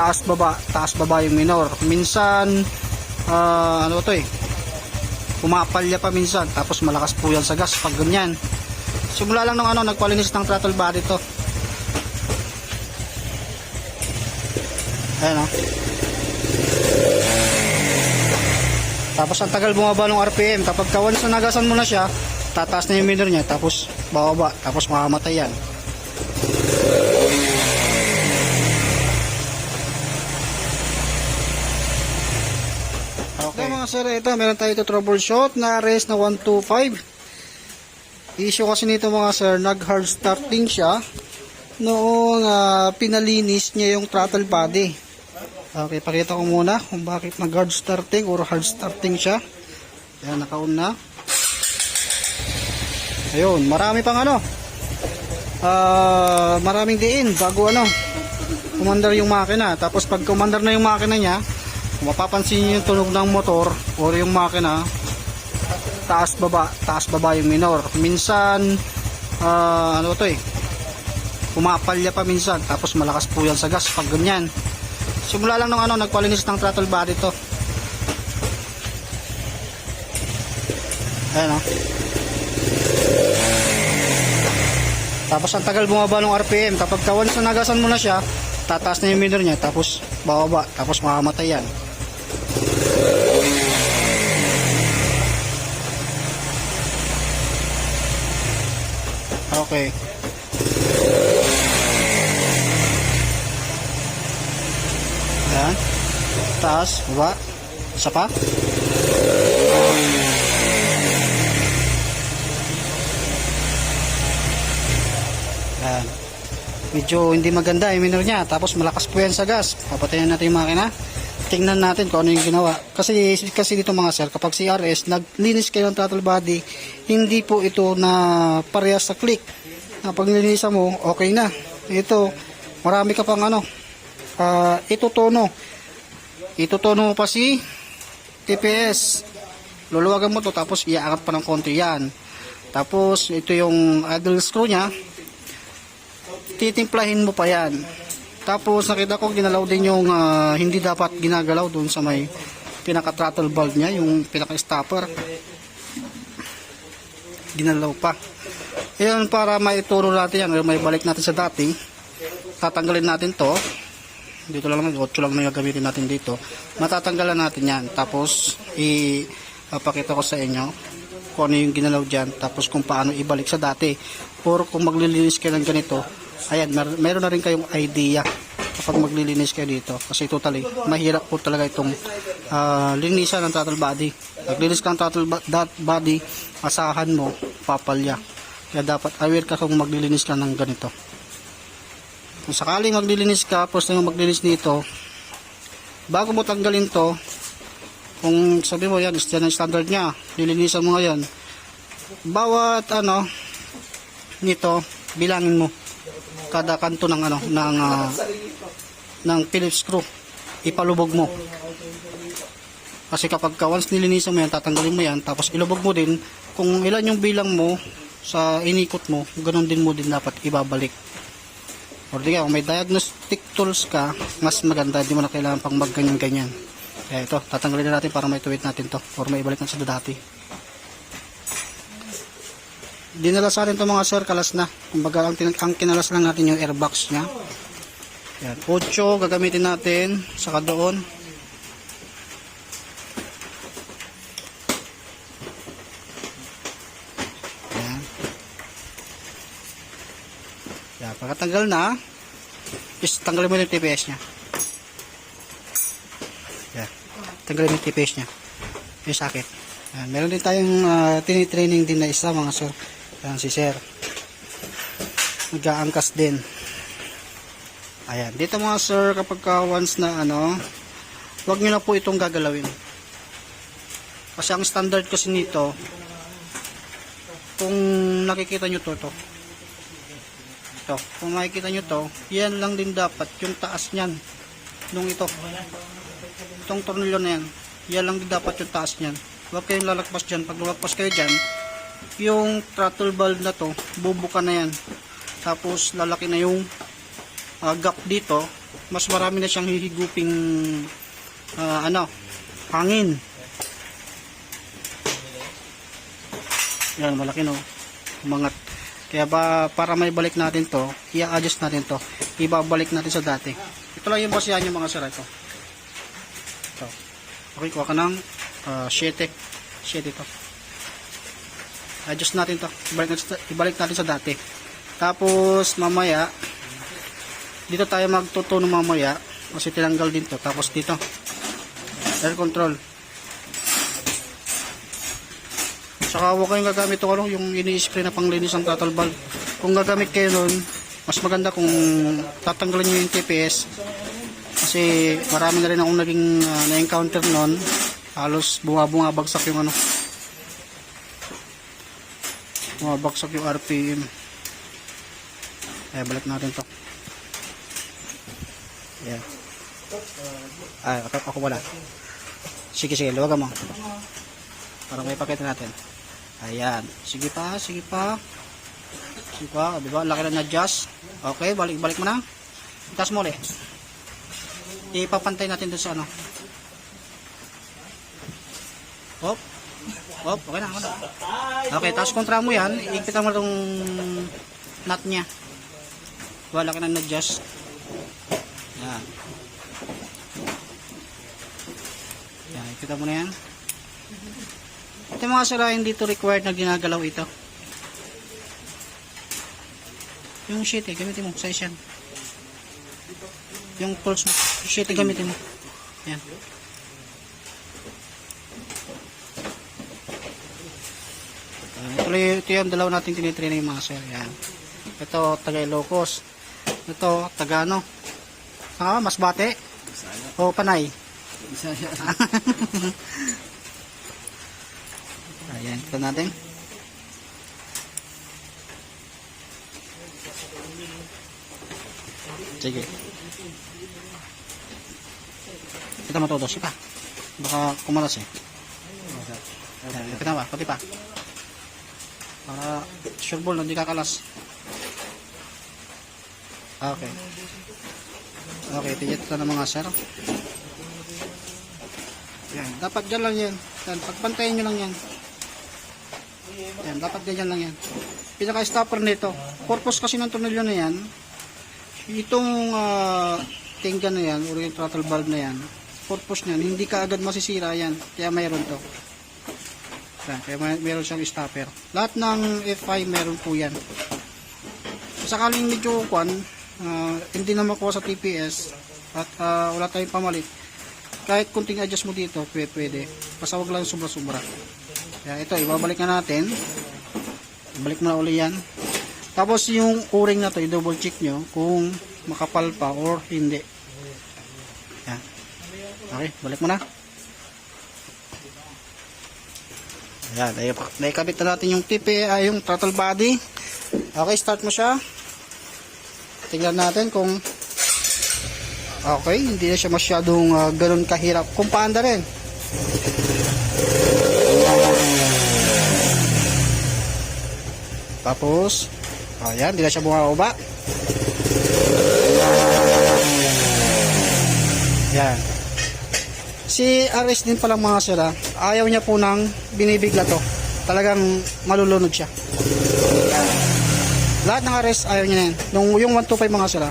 taas baba, taas baba yung minor. Minsan, ah, ano to eh, pumapalya pa minsan, tapos malakas po yan sa gas pag ganyan. Simula lang nung ano, nagpalinis ng throttle body to. Ayan o. Tapos ang tagal bumaba ng RPM. Kapag ka once na nagasan mo na siya, tataas na yung minor niya, tapos bababa, tapos makamatay yan. Okay mga sir, ito meron tayo ito troubleshoot na RS na 125. Issue kasi nito mga sir, nag hard starting siya noong ah, pinalinis niya yung throttle body. Okay, pakita ko muna kung bakit nag hard starting or hard starting siya. Yan, naka-on na. Ayun, marami pang ano. Ah, maraming diin bago ano. Kumandar yung makina. Tapos pag kumandar na yung makina niya, kung mapapansin niyo yung tunog ng motor or yung makina, taas baba, taas baba yung minor. Minsan, ah, ano to eh, pumapalya pa minsan, tapos malakas po yan sa gas pag ganyan. Simula lang nung ano, nagpalinis ng throttle body to. Ayan o. Tapos ang tagal bumaba ng RPM. Kapag ka once na nagasan mo na siya, tataas na yung minor niya, tapos bababa, tapos makamatay yan. Okay. Ayan. Taas, baba. Isa pa. Ayan. Medyo hindi maganda yung minor niya. Tapos malakas po yan sa gas. Papatayin natin yung makina. Tingnan natin kung ano yung ginawa. Kasi, kasi dito mga sir, kapag CRS, naglinis kayo ng throttle body, hindi po ito na parehas sa click. Na pag nilinisan mo, okay na. Ito, marami ka pang ano, uh, itutono. Itutono mo pa si TPS. Luluwagan mo to tapos iaangat pa ng konti yan. Tapos ito yung idle screw niya. Titimplahin mo pa yan. Tapos nakita ko ginalaw din yung ah, hindi dapat ginagalaw doon sa may pinaka throttle valve niya, yung pinaka stopper. Ginalaw pa. Yan para maituro natin yan, may balik natin sa dati. Tatanggalin natin to. Dito lang naman, 8 lang na gagamitin natin dito. Matatanggalan natin yan. Tapos, ipapakita ko sa inyo kung ano yung ginalaw dyan. Tapos kung paano ibalik sa dati. Or kung maglilinis kayo ng ganito, ayan, mer- meron na rin kayong idea kapag maglilinis kayo dito. Kasi totally, mahirap po talaga itong ah, linisan ng throttle body. Maglinis ka ng throttle body, asahan mo, papalya. Kaya dapat aware ka kung maglilinis ka ng ganito. Kung sakaling maglilinis ka, first time mo maglinis nito, bago mo tanggalin to, kung sabi mo yan, yan ang standard niya, lilinisan mo ngayon, bawat ano, nito, bilangin mo, kada kanto ng ano, ng, ah, ng Phillips screw, ipalubog mo. Kasi kapag ka once nilinisan mo yan, tatanggalin mo yan, tapos ilubog mo din, kung ilan yung bilang mo sa inikot mo, ganun din mo din dapat ibabalik. Or di kaya, kung may diagnostic tools ka, mas maganda, di mo na kailangan pang magganyan-ganyan. Kaya ito, tatanggalin na natin para may tuwid natin to or may ibalik sa dati. Dinala sa atin to mga sir, kalas na. Kumbaga, ang, ang kinalas lang natin yung airbox niya. Yan, 8 gagamitin natin, saka doon. Yan, pagkatanggal na, is tanggalin mo yung TPS niya. Yan. Tanggalin mo yung TPS niya. Yung sakit. Yan. Meron din tayong uh, tinitraining din na isa mga sir. Yan si sir. Nag-aangkas din. Ayan. Dito mga sir, kapag ka once na ano, huwag nyo na po itong gagalawin. Kasi ang standard kasi nito, kung nakikita nyo to, to, ito, kung makikita nyo to, yan lang din dapat, yung taas niyan, nung ito, itong tornilyo na yan, yan lang din dapat yung taas niyan. Huwag kayong lalakpas dyan. Pag lalakpas kayo dyan, yung throttle valve na to, bubuka na yan. Tapos lalaki na yung ah, gap dito, mas marami na siyang hihiguping ah, ano, hangin. Yan, malaki no. Umangat. Kaya ba, para may balik natin to, i-adjust natin to. Ibabalik natin sa dati. Ito lang yung basihan yung mga sira ito. Ito. Okay, kuha ka ng uh, 7. 7 ito. Adjust natin to. Ibalik natin, ibalik natin sa dati. Tapos, mamaya, dito tayo magtutuno mamaya. Kasi tinanggal din to. Tapos dito, air control. Saka huwag kayong gagamit ito, ano, yung ini-spray na panglinis ng throttle valve. Kung gagamit kayo nun, mas maganda kung tatanggalin nyo yung TPS. Kasi marami na rin akong naging ah, na-encounter nun. Halos bunga-bunga bagsak yung ano. Bumabagsak yung RPM. Ay, balik natin to. Yan. Ay, ako, ako wala. Sige, sige, luwagan mo. Para may pakita natin. Ayan. Sige pa, sige pa. Sige pa, di ba? Laki na na-adjust. Okay, balik-balik mo na. Itas mo ulit. Ipapantay natin doon sa ano. Hop. Hop, okay na, okay tapos kontra mo yan, ipitan mo itong nut niya. Wala ka na na-adjust. Yan. Yan, ipitan mo na yan. Ito mga sirain dito required na ginagalaw ito. Yung sheet eh, gamitin mo, size yan. Yung tools mo, yung sheet eh, gamitin mo. Yan. Yan, Ito, yung- dalawa nating tinitrain yung mga sir. Yan. Ito, taga Ilocos. Ito, taga ano? Ah, mas bate? O panay? Ayan, ito natin. Sige. Kita todo, pa. Baka kumalas eh. Ayan, kita ba? Pati pa. Para sure ball, hindi kakalas. Okay. Okay, tigit ito ng mga sir. Yan, dapat dyan lang yan. Yan, pagpantayin nyo lang yan. Yan, dapat ganyan lang yan. Pinaka-stopper nito. Purpose kasi ng tornilyo na yan, itong uh, tinggan na yan, or yung throttle valve na yan, purpose niyan, hindi ka agad masisira yan. Kaya mayroon to. Yan, kaya may, meron siyang stopper. Lahat ng F5 meron po yan. Sakaling medyo kwan, ah, hindi na makuha sa TPS at ah, wala tayong pamalit, kahit kunting adjust mo dito, pwede. Basta wag lang sobra-sobra. Kaya ito, ibabalik na natin. Ibalik mo na uli yan. Tapos yung o-ring na to, i-double check nyo kung makapal pa or hindi. Yan. Okay, balik mo na. Ayan, ay, naikabit na natin yung TP, ay yung throttle body. Okay, start mo siya. Tingnan natin kung okay, hindi na siya masyadong ah, ganun kahirap. Kung paanda rin. Tapos, ayan, hindi na siya bumababa. Yan. Si RS din palang mga sila, ayaw niya po ng binibigla to. Talagang malulunod siya. Yan. Lahat ng RS ayaw niya na yan. Yung, yung 125 mga sila,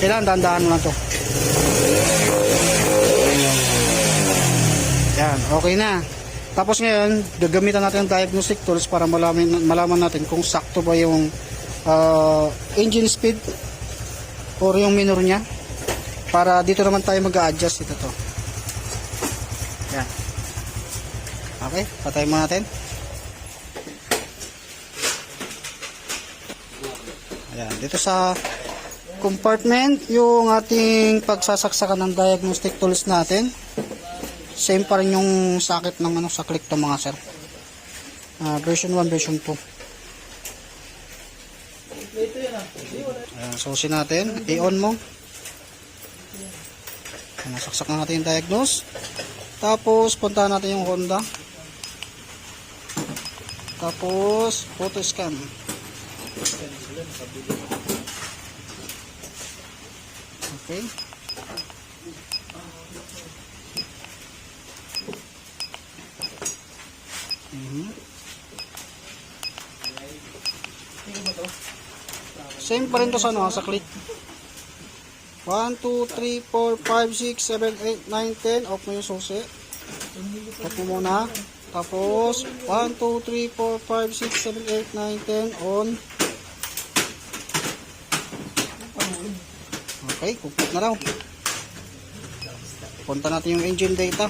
kailangan dahan-dahan mo lang to. Yan, okay na. Tapos ngayon, gagamitan natin ang diagnostic tools para malaman, malaman natin kung sakto ba yung ah, engine speed or yung minor niya. Para dito naman tayo mag-a-adjust ito to. Yan. Okay, patay mo natin. Ayan, dito sa compartment, yung ating pagsasaksakan ng diagnostic tools natin. Same pa rin yung sakit ng ano sa click to mga sir. Ah, version 1, version 2. Ayan, susin natin. I-on mo. Ayan, nasaksak na natin yung diagnose. Tapos, puntahan natin yung Honda. Tapos, photo scan. Okay. Same pa rin to sa ano, sa click. 1, 2, 3, 4, 5, 6, 7, 8, 9, 10. Off mo yung susi. Off mo muna. Tapos, 1, 2, 3, 4, 5, 6, 7, 8, 9, 10. On. Okay, complete na raw. Punta natin yung engine data.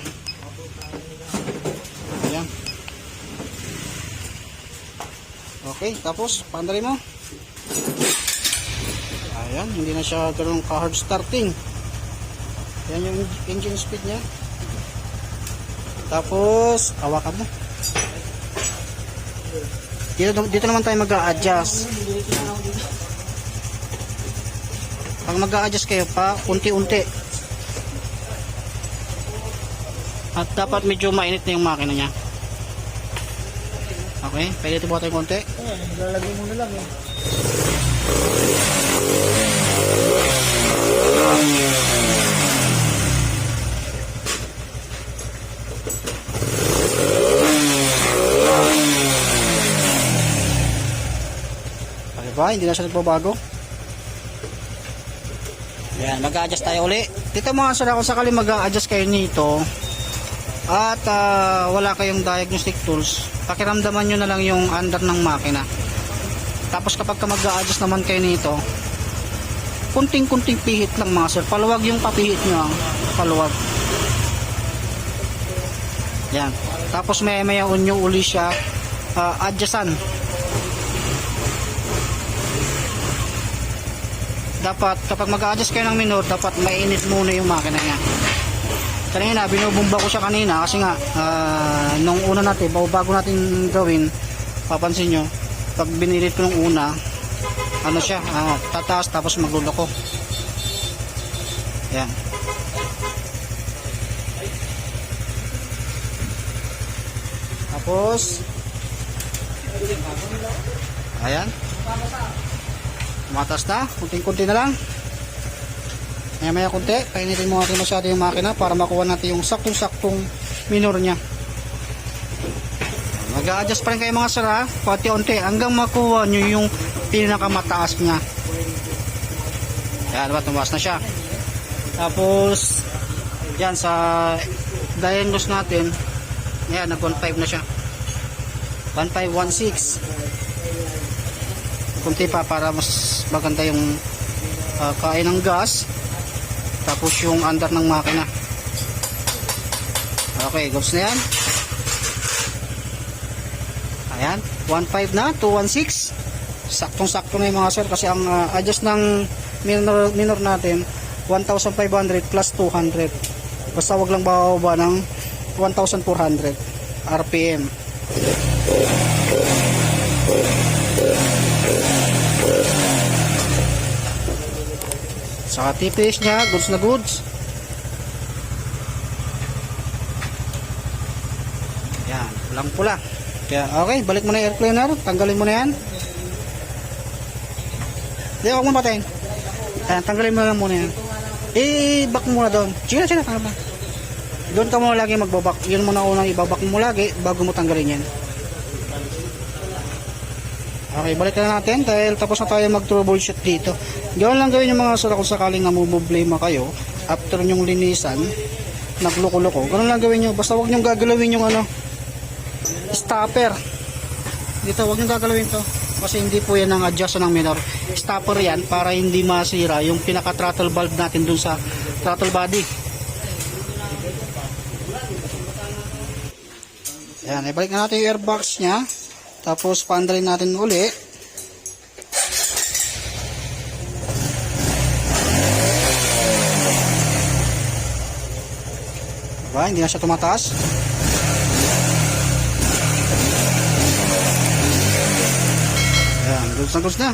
Ayan. Okay, tapos, pandari mo. Ayan, hindi na siya ganun ka-hard starting. Ayan yung engine speed niya. Tapos, hawakan mo. Dito, dito naman tayo mag-a-adjust. Pag mag-a-adjust kayo pa, unti-unti. At dapat medyo mainit na yung makina niya. Okay, pwede ito ba tayo konti? Lalagay mo na lang eh. Okay ba? Hindi na siya nagbabago. Ayan, mag-a-adjust tayo uli. Dito mga sir, kung sakali mag-a-adjust kayo nito at ah, wala kayong diagnostic tools, pakiramdaman nyo na lang yung under ng makina. Tapos kapag ka mag-a-adjust naman kayo nito, kunting-kunting pihit lang mga sir. Paluwag yung papihit nyo. ah. Paluwag. Yan. Tapos may maya nyo uli siya ah, adjustan. dapat kapag mag-adjust kayo ng minor dapat mainit muna yung makina niya kanina binubumba ko siya kanina kasi nga ah, nung una natin bago natin gawin papansin nyo pag binilit ko nung una ano siya ah, tataas tapos magluloko yan tapos ayan Matas na, kunting-kunti na lang. Maya maya kunti, painitin mo natin masyado yung makina para makuha natin yung saktong-saktong minor niya. Mag-a-adjust pa rin kayo mga sara, pati-unti, hanggang makuha nyo yung pinakamataas niya. Yan, ba, tumaas na siya. Tapos, yan, sa diagnose natin, yan, nag 1.5 na siya. 1516 kunti pa para mas maganda yung uh, kain ng gas tapos yung under ng makina okay goods na yan ayan 1.5 na 216 saktong sakto na yung mga sir kasi ang uh, adjust ng minor, minor natin 1,500 plus 200 basta wag lang bababa ng 1,400 RPM Saka TPS niya, goods na goods. Yan, pulang pula. Kaya, okay, balik mo na air cleaner. Tanggalin mo na yan. Hindi, huwag mo patayin. Ayan, tanggalin mo na muna yan. I-back muna doon. Sige na, sige na, tanggal. Doon ka muna lagi magbabak. Yun muna unang ibabak mo lagi bago mo tanggalin yan. Okay, balik na natin dahil tapos na tayo mag-troubleshoot dito. Gawin lang gawin yung mga sura kung sakaling namumblema kayo after nyong linisan, nagloko-loko. Ganun lang gawin nyo. Basta huwag nyo gagalawin yung ano, stopper. Dito, huwag nyo gagalawin to. Kasi hindi po yan ang adjust ng minor. Stopper yan para hindi masira yung pinaka-throttle valve natin dun sa throttle body. Ayan, ibalik na natin yung airbox nya. Tapos pandarin natin uli. Diba? Hindi na siya tumataas. Ayan, goods na goods na.